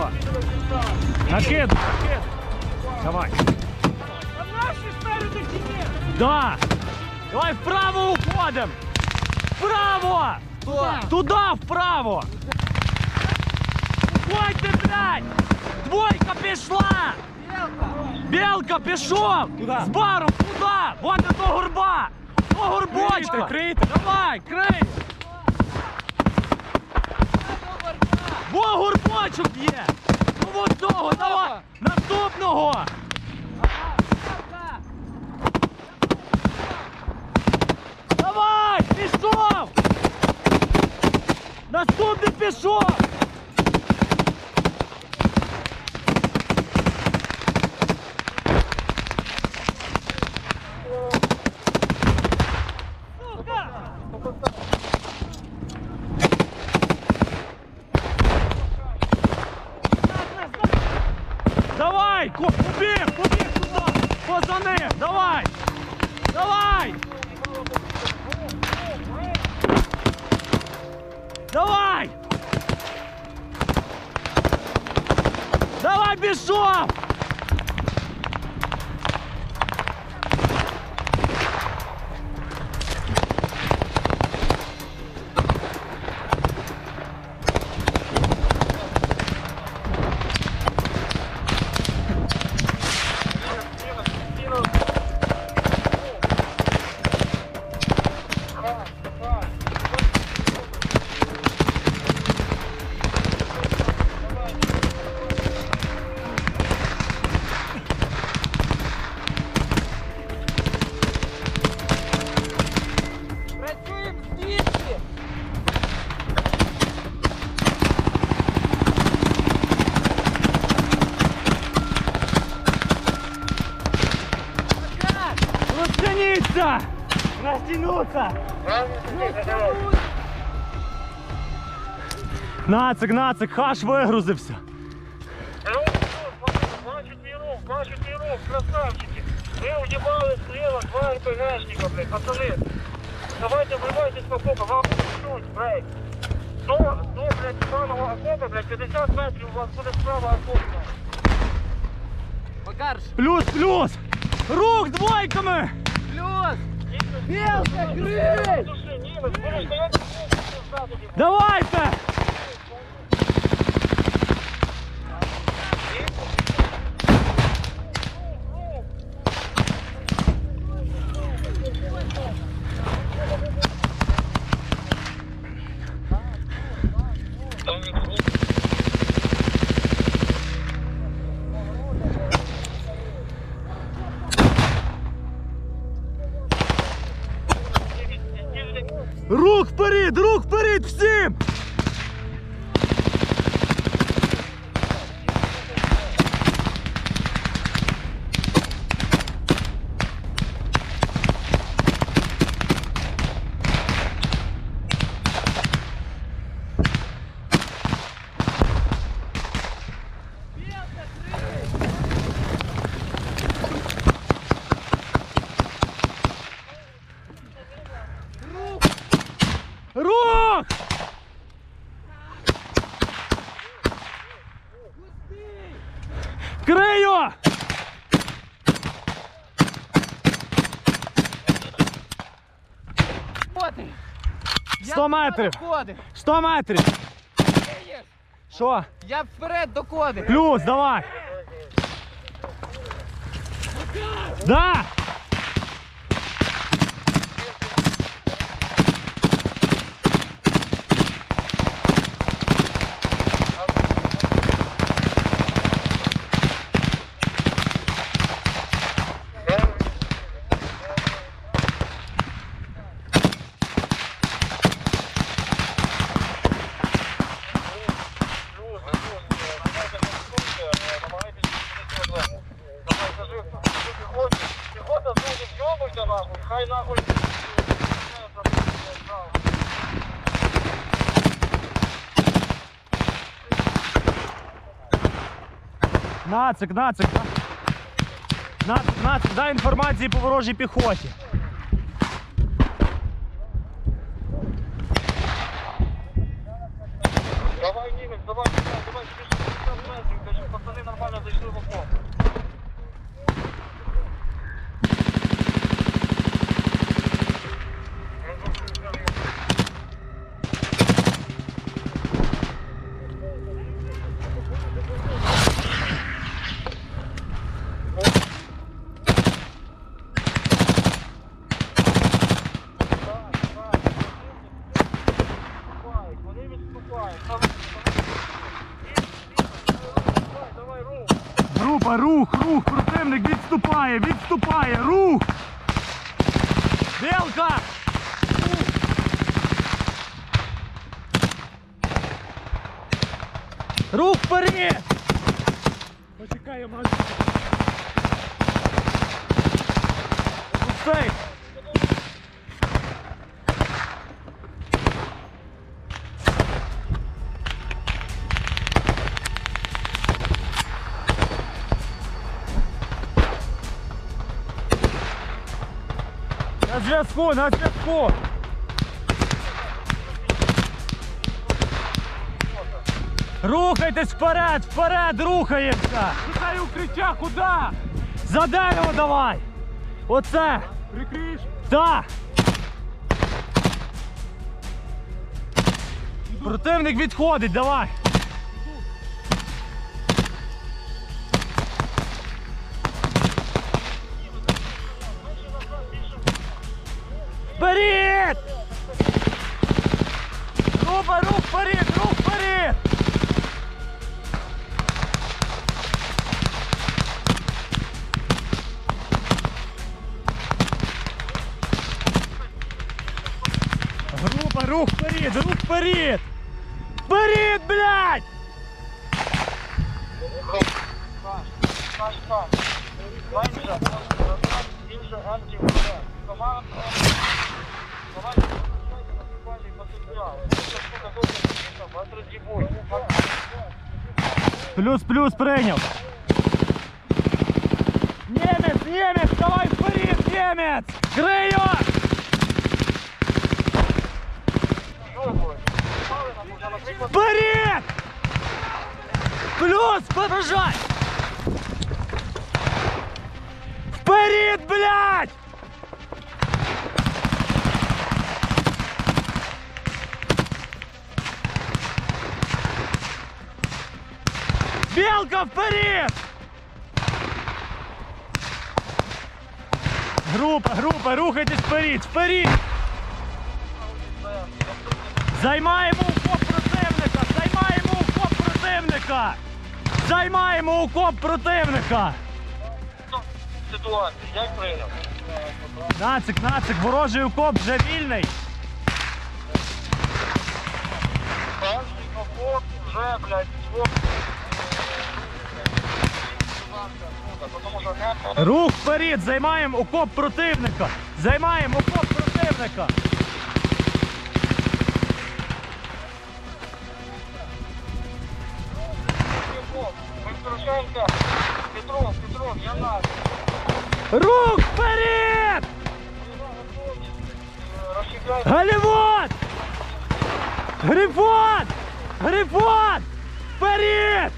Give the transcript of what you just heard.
М-кою. Накид. Давай. Да. Давай вправо уходим. Вправо. Туда, вправо. Уходьте, блядь. Двойка пішла. Белка пішов! З баром туди! Вот до горба! До горбочка! Крийте, Давай, крий! Во горбочок є! Ну от того, давай! Наступного! Давай! Пішов! Наступний пішов! Ко- Побіг! Побіг туди! Поза! Давай! Давай! Давай! Давай, пішов! Розтянуться! Нацик, нацик, хаш вигрузився. Рух, бачу твій рух, красавчики. Ви уїбали слева два РПГшника, блядь, пацани. Давайте вривайтесь по окопу, вам пишуть, блядь. До, до, блядь, самого окопа, блядь, 50 метрів у вас буде справа окопа. Макарш! Плюс, плюс! Рух двойками! Білка, крий! Души, вперед, рух вперед всім! 100 метрів! Ходи! 100 метрів! Що? Я вперед до коди! Плюс, давай! Да! Нацик, нацик. Нацик, нацик, дай інформації по ворожій піхоті. Давай, Німець, давай, давай, давай, спіши, 50 метрів, кажу, пацани нормально зайшли в окно. Давай, вони відступають. Давай, давай, давай, рух. Група, рух, рух, противник відступає, відступає, рух! Білка! Рух вперед! Почекай, мальчик. На зв'язку, на зв'язку! Рухайтесь вперед, вперед, рухаємося! Шукай укриття, куди? За дерево давай! Оце! Прикриєш? Так! Противник відходить, давай! Наш там. Менше, більше антиврага. Команда. Давайте наступальний потенціал. Це штука дуже вас роз'їбуть. Плюс-плюс прийняв. Немець, немець, давай вперед, немець! Крию! Що буде? Мали нам уже, наприклад, Вперед! Плюс, побежай! Вперед, блядь! Белка, вперед! Група, група, рухайтесь вперед, вперед! Займаємо окоп противника! Займаємо окоп противника! Займаємо окоп противника! Ситуацію. Як прийняв? Нацик, нацик, ворожий окоп вже вільний. Перший капот вже, блядь, не Рух вперед, займаємо окоп противника. Займаємо окоп противника. Петров, Петров, я наш. Рук вперед! Голливуд! Грифон! Грифон! Вперед!